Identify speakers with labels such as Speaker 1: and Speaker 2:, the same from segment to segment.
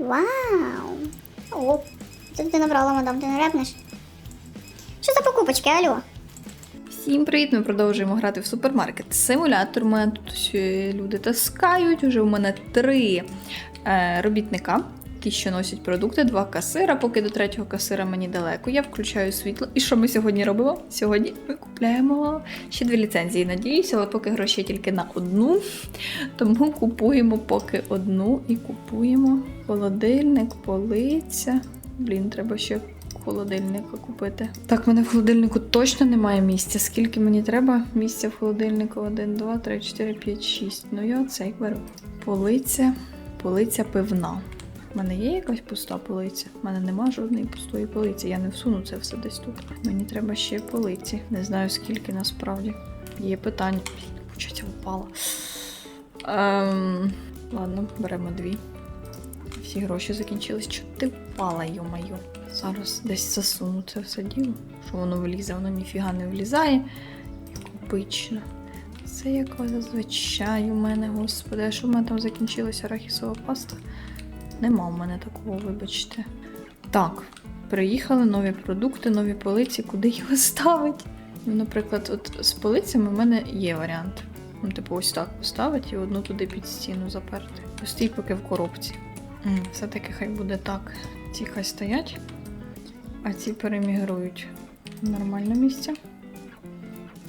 Speaker 1: Вау! О, це ти набрала, мадам, ти не репнеш? Що за покупочки, алло?
Speaker 2: Всім привіт! Ми продовжуємо грати в супермаркет. Симулятор. Мене тут люди таскають. Уже у мене три е, робітника, ті, що носять продукти, два касира. Поки до третього касира мені далеко. Я включаю світло. І що ми сьогодні робимо? Сьогодні ми купляємо ще дві ліцензії. Надіюся, але поки гроші тільки на одну. Тому купуємо поки одну і купуємо холодильник, полиця. Блін, треба ще холодильника купити. Так, в мене в холодильнику точно немає місця. Скільки мені треба місця в холодильнику? 1, 2, 3, 4, 5, 6. Ну я цей беру. Полиця, полиця пивна. У мене є якась пуста полиця? У мене нема жодної пустої полиці. Я не всуну це все десь тут. Мені треба ще полиці. Не знаю скільки насправді. Є питання. Чого впала? Ем, ладно, беремо дві. Всі гроші закінчились. Чого ти впала, йо-майо? Зараз десь засуну це все діло. Що воно влізе, воно ніфіга не влізає. Як обично. Це як зазвичай у мене, господи, а що в мене там закінчилася арахісова паста? Нема в мене такого, вибачте. Так, приїхали нові продукти, нові полиці, куди його ставить? Ну, наприклад, от з полицями в мене є варіант. Ну, типу, ось так поставити і одну туди під стіну заперти. Постій поки в коробці. Все-таки хай буде так. Ці хай стоять, а ці перемігрують в нормальне місце.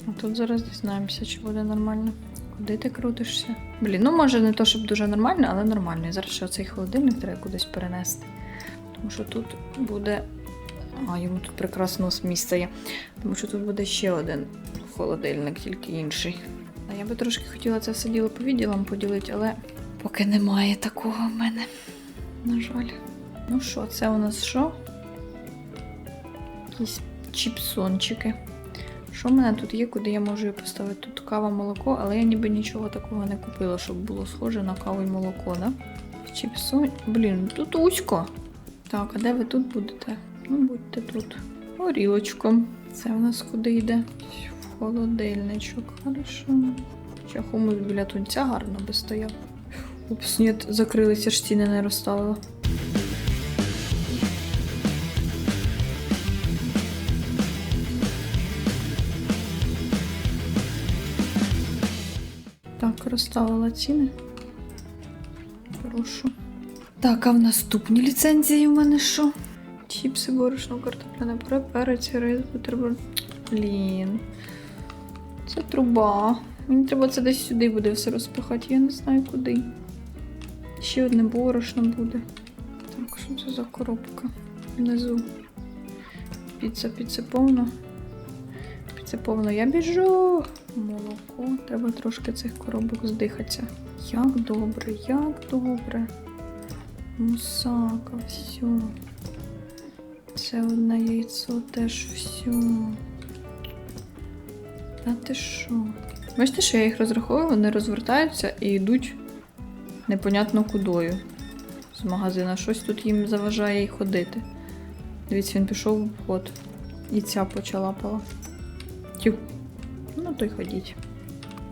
Speaker 2: А тут зараз дізнаємося, чи буде нормально. Куди ти крутишся? Блін, ну може не то, щоб дуже нормально, але нормально. І зараз ще цей холодильник треба кудись перенести. Тому що тут буде. А, йому тут прекрасно місце є. Тому що тут буде ще один холодильник, тільки інший. А я би трошки хотіла це все діло по відділам поділити, але поки немає такого в мене. На жаль. Ну що, це у нас що? Якісь чіпсончики. Що в мене тут є, куди я можу її поставити? Тут кава, молоко, але я ніби нічого такого не купила, щоб було схоже на каву і молоко, да? Чіпсон. Блін, тут узько. Так, а де ви тут будете? Ну, будьте тут. Горілочком. Це у нас куди йде? В холодильничок. Хорошо. Ще хумус біля тунця гарно би стояв. Упс, ні, закрилися ж ціни не розставила. Розставила ціни. Прошу. Так, а в наступній ліцензії у мене що? Чіпси, борошно, картопляне пюре, перець, рис, бутерброд. Блін. Це труба. Мені треба це десь сюди буде все розпихати, я не знаю куди. Ще одне борошно буде. Так, що це за коробка? Внизу. Піца, піца повно. Піца повно. Я біжу. Молоко. Треба трошки цих коробок здихатися. Як добре, як добре. Мусака, все. Це одне яйцо теж все. Та ти що? Бачите, що я їх розраховую, вони розвертаються і йдуть непонятно кудою з магазина. Щось тут їм заважає й ходити. Дивіться, він пішов в ход. І ця почала пала. Тю. Ну, то й ходіть.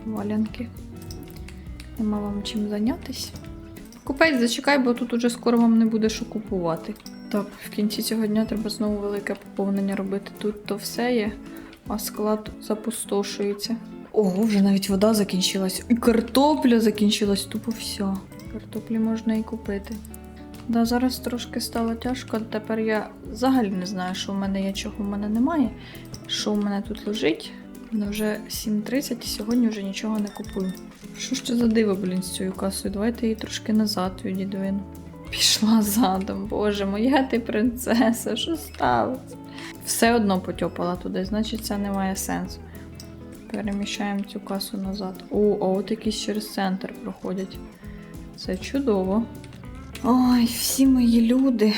Speaker 2: Валянки. Нема вам чим зайнятися. Купець, зачекай, бо тут уже скоро вам не буде що купувати. Так, в кінці цього дня треба знову велике поповнення робити. Тут то все є, а склад запустошується. Ого, вже навіть вода закінчилась. І картопля закінчилась, тупо все. Картоплі можна і купити. Да, зараз трошки стало тяжко. Тепер я взагалі не знаю, що в мене є, чого в мене немає. Що в мене тут лежить. Ну вже 7.30 і сьогодні вже нічого не купую. Що ж це за диво, блін, з цією касою? Давайте її трошки назад відідвину. Пішла задом, боже, моя ти принцеса, що сталося? Все одно потьопала туди, значить це не має сенсу. Переміщаємо цю касу назад. О, а от якісь через центр проходять. Це чудово. Ой, всі мої люди.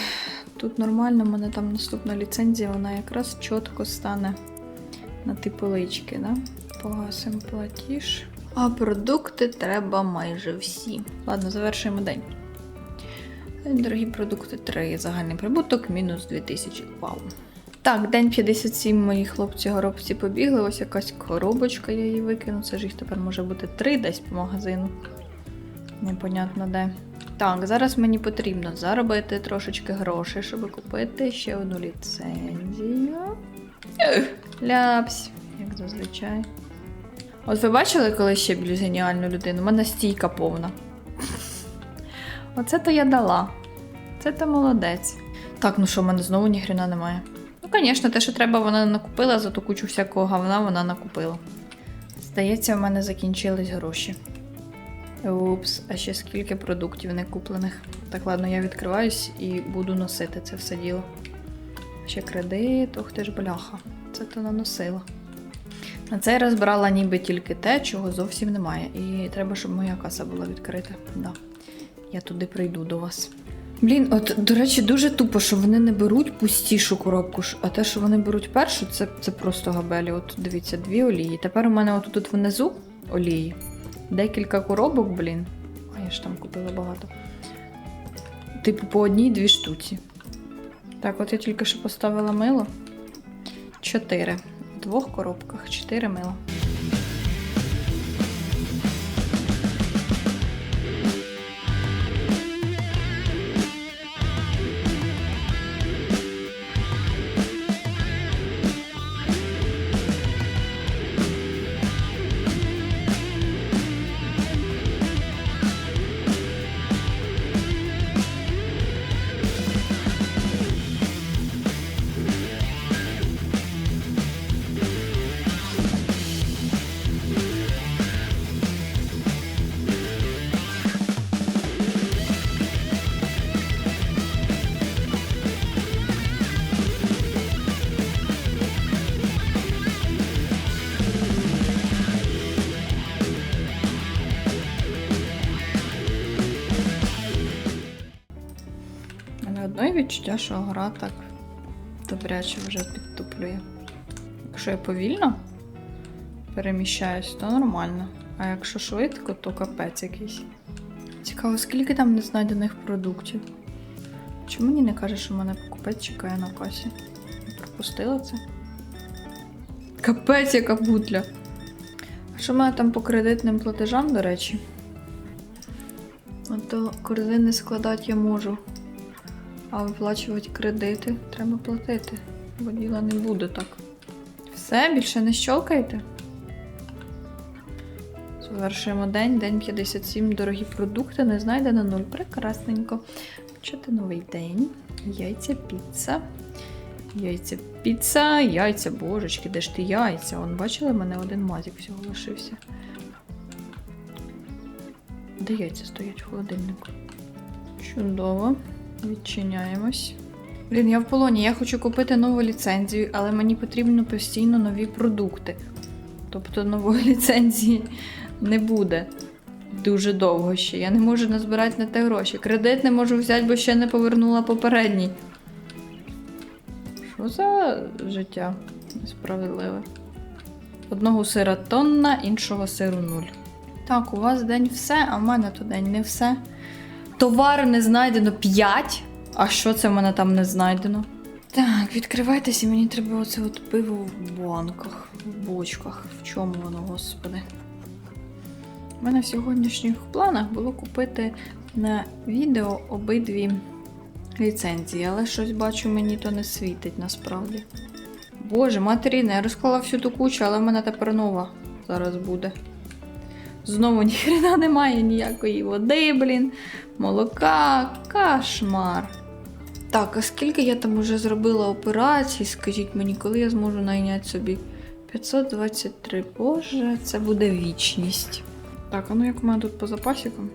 Speaker 2: Тут нормально, в мене там наступна ліцензія, вона якраз чітко стане на ті полички, да? Погасимо платіж. А продукти треба майже всі. Ладно, завершуємо день. Дорогі продукти 3. Загальний прибуток мінус 2000. Вау. Так, день 57 мої хлопці-горобці побігли. Ось якась коробочка, я її викину. Це ж їх тепер може бути три десь по магазину. Непонятно де. Так, зараз мені потрібно заробити трошечки грошей, щоб купити ще одну ліцензію. Ляпсь, як зазвичай. От ви бачили коли ще більш геніальну людину? У мене стійка повна. Оце то я дала. Це то молодець. Так, ну що, в мене знову ніхрена немає. Ну, звісно, те, що треба, вона не накупила, за ту кучу всякого говна вона накупила. Здається, в мене закінчились гроші. Упс, а ще скільки продуктів не куплених. Так, ладно, я відкриваюсь і буду носити це все діло. Ще кредит, ох ти ж бляха. Це то наносила. На цей раз брала ніби тільки те, чого зовсім немає. І треба, щоб моя каса була відкрита. Да. Я туди прийду до вас. Блін, от, до речі, дуже тупо, що вони не беруть пустішу коробку, а те, що вони беруть першу, це, це просто габелі. От дивіться, дві олії. Тепер у мене от тут внизу олії. Декілька коробок, блін. А я ж там купила багато. Типу, по одній дві штуці. Так, от я тільки що поставила мило. Чотири. В двох коробках чотири мила. Мене одне відчуття, що гра так добряче вже підтуплює. Якщо я повільно переміщаюсь, то нормально. А якщо швидко, то капець якийсь. Цікаво, скільки там незнайдених продуктів. Чому мені не каже, що мене покупець чекає на касі? Я пропустила це? Капець, яка бутля. А що в мене там по кредитним платежам, до речі? Ото корзини складати я можу. А виплачувати кредити треба платити, бо діла не буде так. Все, більше не щолкайте. Завершуємо день, день 57, дорогі продукти, не знайдено нуль. Прекрасненько. Почати новий день. Яйця піца. Яйця піца, яйця, божечки, де ж ти яйця? Вон, бачили, мене один мазик всього лишився. Де яйця стоять в холодильнику? Чудово. Відчиняємось. Блін, я в полоні. Я хочу купити нову ліцензію, але мені потрібно постійно нові продукти. Тобто нової ліцензії не буде дуже довго ще. Я не можу назбирати на те гроші. Кредит не можу взяти, бо ще не повернула попередній. Що за життя несправедливе? Одного сира тонна, іншого сиру нуль. Так, у вас день все, а в мене то день не все. Товару не знайдено 5. А що це в мене там не знайдено? Так, відкривайтеся, мені треба оце от пиво в банках, в бочках. В чому воно, господи? У мене в сьогоднішніх планах було купити на відео обидві ліцензії, але щось бачу, мені то не світить насправді. Боже, матеріна, я розклала всю ту кучу, але в мене тепер нова зараз буде. Знову ніхрена немає ніякої води, блін, молока, кошмар. Так, а скільки я там уже зробила операцій, скажіть мені, коли я зможу найняти собі 523. Боже, це буде вічність. Так, а ну як у мене тут по запасікам?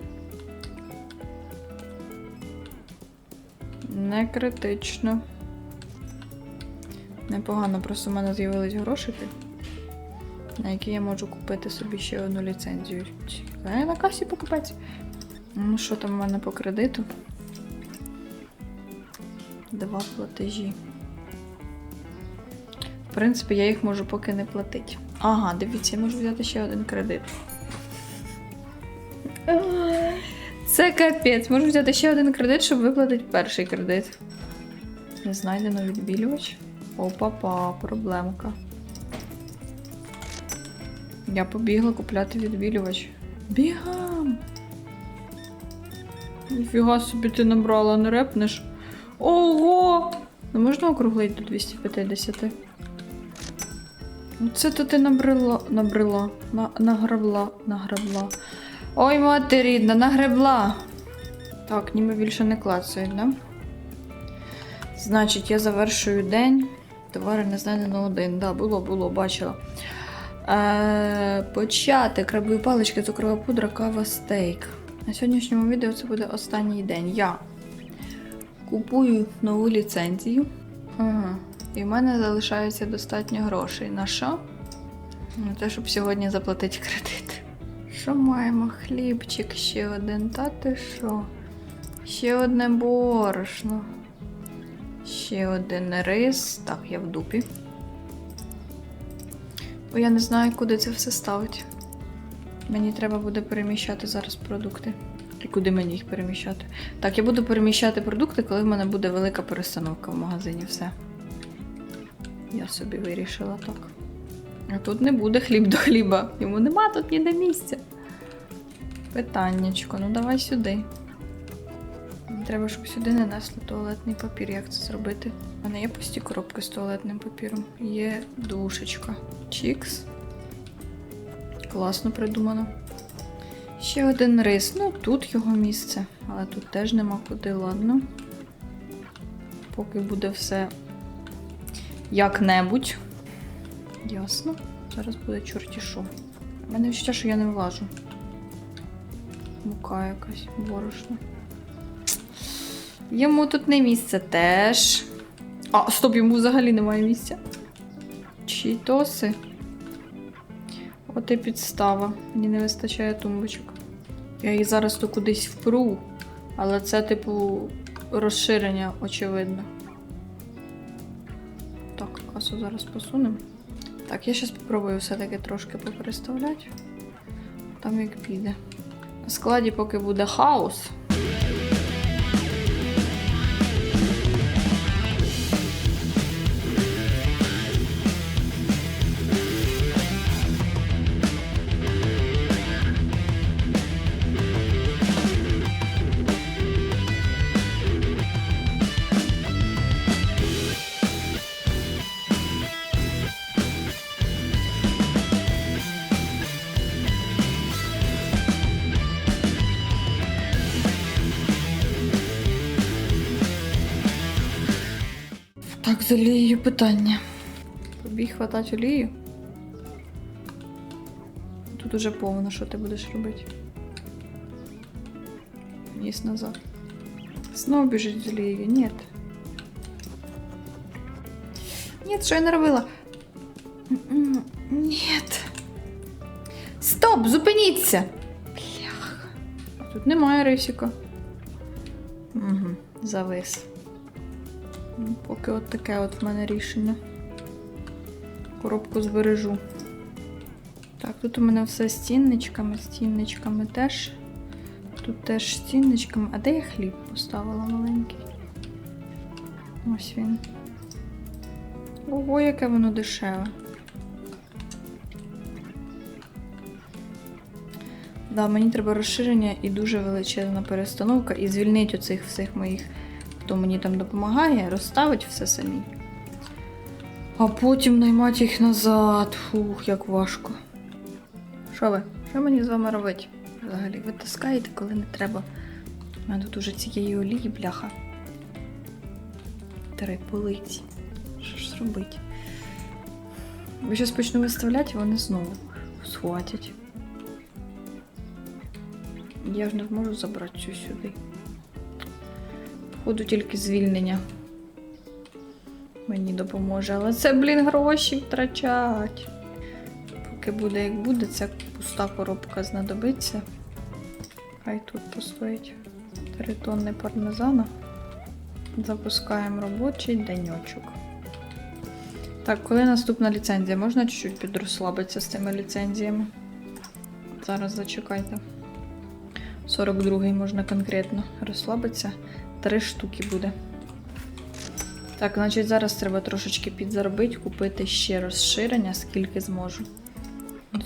Speaker 2: Не критично. Непогано, просто в мене з'явились грошики на які я можу купити собі ще одну ліцензію. Чекає на касі покупець. Ну, що там у мене по кредиту? Два платежі. В принципі, я їх можу поки не платити. Ага, дивіться, я можу взяти ще один кредит. Це капець. Можу взяти ще один кредит, щоб виплатити перший кредит. Не знайдено відбілювач. Опа-па, проблемка. Я побігла купляти відбілювач. Бігам! Ніфіга собі ти набрала, не репнеш. Ого! Ну можна округлити до 250? Ну це то ти набрила, набрила, на, нагребла, нагребла. Ой, мати рідна, нагребла. Так, ніби більше не клацають, да? Значить, я завершую день. Товари не знайдено один. Да, було, було, бачила. Е, почати крабові палички, цукрова пудра, кава, стейк. На сьогоднішньому відео це буде останній день. Я купую нову ліцензію. Ага. І в мене залишається достатньо грошей. На що? На те, щоб сьогодні заплатити кредит. Що маємо? Хлібчик ще один. Та ти що? Ще одне борошно. Ще один рис. Так, я в дупі. Бо я не знаю, куди це все ставити. Мені треба буде переміщати зараз продукти. І куди мені їх переміщати? Так, я буду переміщати продукти, коли в мене буде велика перестановка в магазині. Все. Я собі вирішила так. А тут не буде хліб до хліба. Йому нема тут ніде місця. Питаннячко, ну давай сюди. Треба, щоб сюди не несли туалетний папір. Як це зробити? У мене є пусті коробки з туалетним папіром. Є душечка. Чікс. Класно придумано. Ще один рис. Ну, тут його місце, але тут теж нема куди, ладно. Поки буде все як-небудь. Ясно. Зараз буде чорті що. У мене відчуття, що я не влажу. Мука якась, борошно. Йому тут не місце теж. А, стоп, йому взагалі немає місця. Чітоси. От і підстава. Мені не вистачає тумбочок. Я її зараз то кудись впру, але це, типу, розширення, очевидно. Так, касу зараз посунемо. Так, я зараз спробую все-таки трошки попереставляти. Там як піде. На складі, поки буде хаос. З олією питання. Тобі хватать олію? Тут уже повно, що ти будеш робити. Ніс назад. Знову біжить з олією. Ні. Ні, що я не робила? Ні. Стоп! Зупиніться! Бляха. Тут немає рисика. Угу, завис. Поки от таке от в мене рішення. Коробку збережу. Так, тут у мене все стінничками, стінничками теж. Тут теж стінничками. А де я хліб поставила маленький? Ось він. Ого, яке воно дешеве. Да, мені треба розширення і дуже величезна перестановка, і звільнити оцих всіх моїх хто мені там допомагає, розставить все самі. А потім наймати їх назад. Фух, як важко. Що ви? Що мені з вами робити? Взагалі, ви таскаєте, коли не треба. У мене тут уже цієї олії, бляха. Три полиці. Що ж зробити? Ви зараз почну виставляти, і вони знову схватять. Я ж не зможу забрати цю сюди. Походу тільки звільнення мені допоможе. Але це, блін, гроші втрачать. Поки буде як буде, ця пуста коробка знадобиться. Хай тут постоїть 3 тонни пармезана. Запускаємо робочий деньочок. Так, коли наступна ліцензія? Можна чуть-чуть підрозслабитися з цими ліцензіями? Зараз зачекайте. 42-й можна конкретно розслабитися. Три штуки буде. Так, значить, зараз треба трошечки підзаробити, купити ще розширення, скільки зможу.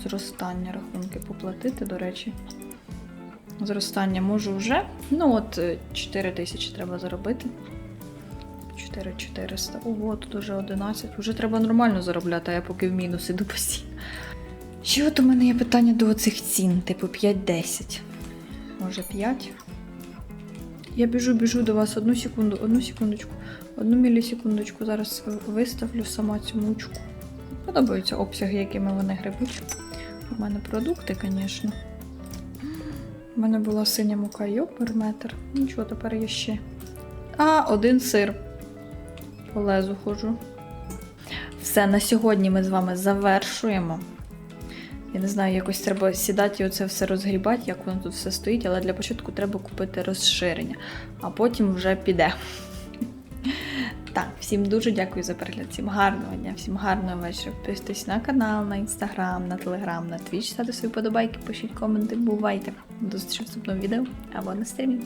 Speaker 2: Зростання рахунки поплатити, до речі. зростання можу вже. Ну, от 4 тисячі треба заробити. 4400. Ого, тут уже 11. Уже треба нормально заробляти, а я поки в мінус іду постійно. Ще от у мене є питання до цих цін, типу 5-10. Може 5? Я біжу, біжу до вас одну секунду, одну секундочку, одну мілісекундочку. Зараз виставлю сама цю мучку. Подобаються обсяги, якими вони грибуть. У мене продукти, звісно. У мене була синя мука йопер метр. Нічого, тепер є ще. А, один сир. По лезу ходжу. Все, на сьогодні ми з вами завершуємо. Я не знаю, якось треба сідати і оце все розгрібати, як воно тут все стоїть, але для початку треба купити розширення, а потім вже піде. Так, всім дуже дякую за перегляд, всім гарного дня, всім гарного вечора. Підписуйтесь на канал, на інстаграм, на телеграм, на твіч, ставте свої подобайки, пишіть коменти, бувайте. До зустрічі в наступному відео або на стрімі.